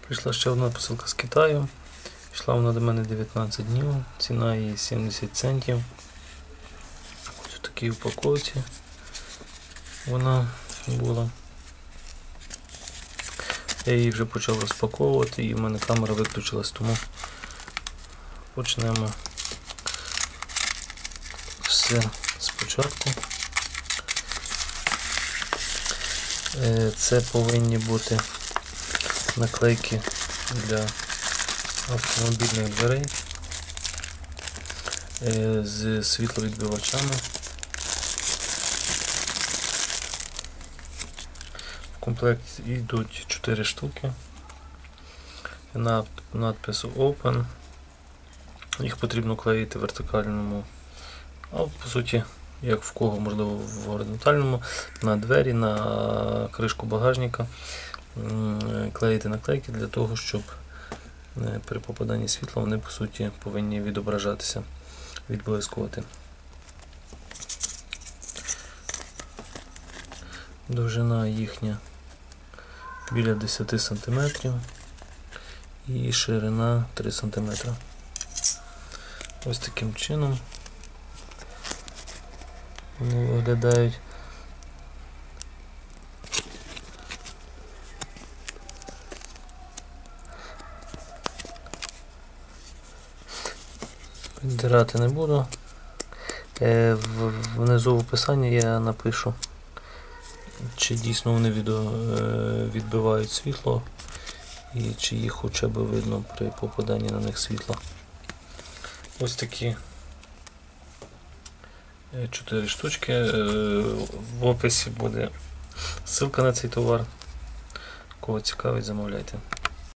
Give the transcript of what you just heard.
Прийшла ще одна посилка з Китаю. Йшла вона до мене 19 днів, ціна її 70 центів. Ось в такій упаковці вона була. Я її вже почав розпаковувати і в мене камера виключилась, тому почнемо все спочатку. Е, Це повинні бути наклейки для автомобільних дверей е, з світловідбивачами. В комплект йдуть 4 штуки. На надпису Open. Їх потрібно клеїти в вертикальному, а по суті, як в кого, можливо, в горизонтальному, на двері, на кришку багажника. Клеїти наклейки для того, щоб е, при попаданні світла вони по суті повинні відображатися, відблискувати. Довжина їхня біля 10 см і ширина 3 см. Ось таким чином вони виглядають. Віддирати не буду. Е, Внизу в описанні я напишу, чи дійсно вони е, відбивають світло і чи їх хоча б видно при попаданні на них світла. Ось такі е, чотири штучки. Е, В описі буде ссылка на цей товар. Кого цікавить, замовляйте.